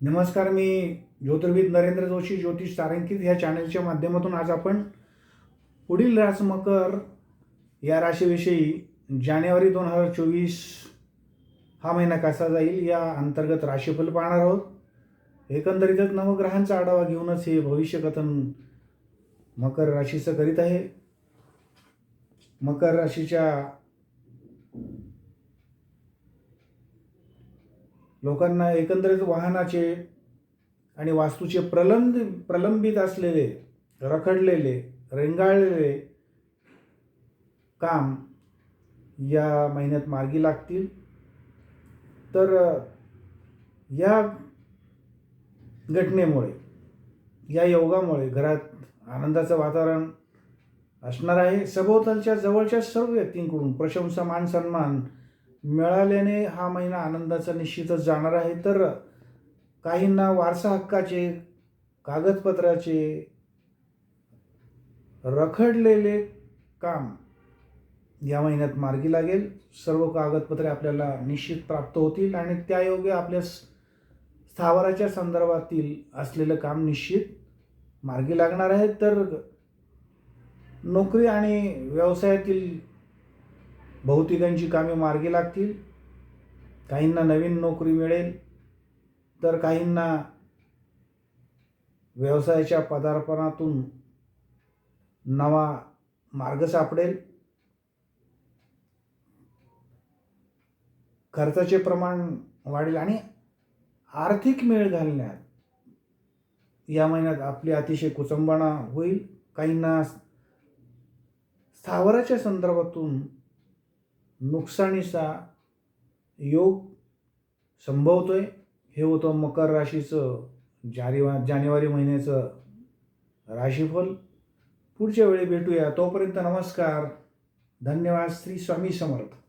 नमस्कार मी ज्योतिर्विद नरेंद्र जोशी ज्योतिष तारांकित ह्या चॅनलच्या माध्यमातून आज आपण पुढील रास मकर या राशीविषयी जानेवारी दोन हजार चोवीस हा महिना कसा जाईल या अंतर्गत राशीफल पाहणार आहोत. एकंदरीतच नवग्रहांचा आढावा घेऊनच हे भविष्यकथन मकर राशीचं करीत आहे. मकर राशीच्या लोकांना एकंदरीत वाहनाचे आणि वास्तूचे प्रलंब प्रलंबित असलेले रखडलेले रेंगाळलेले काम या महिन्यात मार्गी लागतील. तर या घटनेमुळे या योगामुळे घरात आनंदाचं वातावरण असणार आहे. सभोवतालच्या जवळच्या सर्व व्यक्तींकडून प्रशंसा मान सन्मान मिळाल्याने हा महिना आनंदाचा निश्चितच जाणार आहे. तर काहींना वारसा हक्काचे कागदपत्राचे रखडलेले काम या महिन्यात मार्गी लागेल. सर्व कागदपत्रे आपल्याला निश्चित प्राप्त होतील आणि त्यायोगे आपल्या स्थावराच्या संदर्भातील असलेलं काम निश्चित मार्गी लागणार आहे. तर नोकरी आणि व्यवसायातील बहुतेकांची कामे मार्गी लागतील. काहींना नवीन नोकरी मिळेल. तर काहींना व्यवसायाच्या पदार्पणातून नवा मार्ग सापडेल. खर्चाचे प्रमाण वाढेल आणि आर्थिक मेळ घालण्यात या महिन्यात आपली अतिशय कुचंबणा होईल. काहींना स्थावराच्या संदर्भातून नुकसानीचा योग संभवतो आहे हे होतं मकर राशीचं जानेवा जानेवारी महिन्याचं राशीफल. पुढच्या वेळी भेटूया. तोपर्यंत नमस्कार. धन्यवाद. श्री स्वामी समर्थ.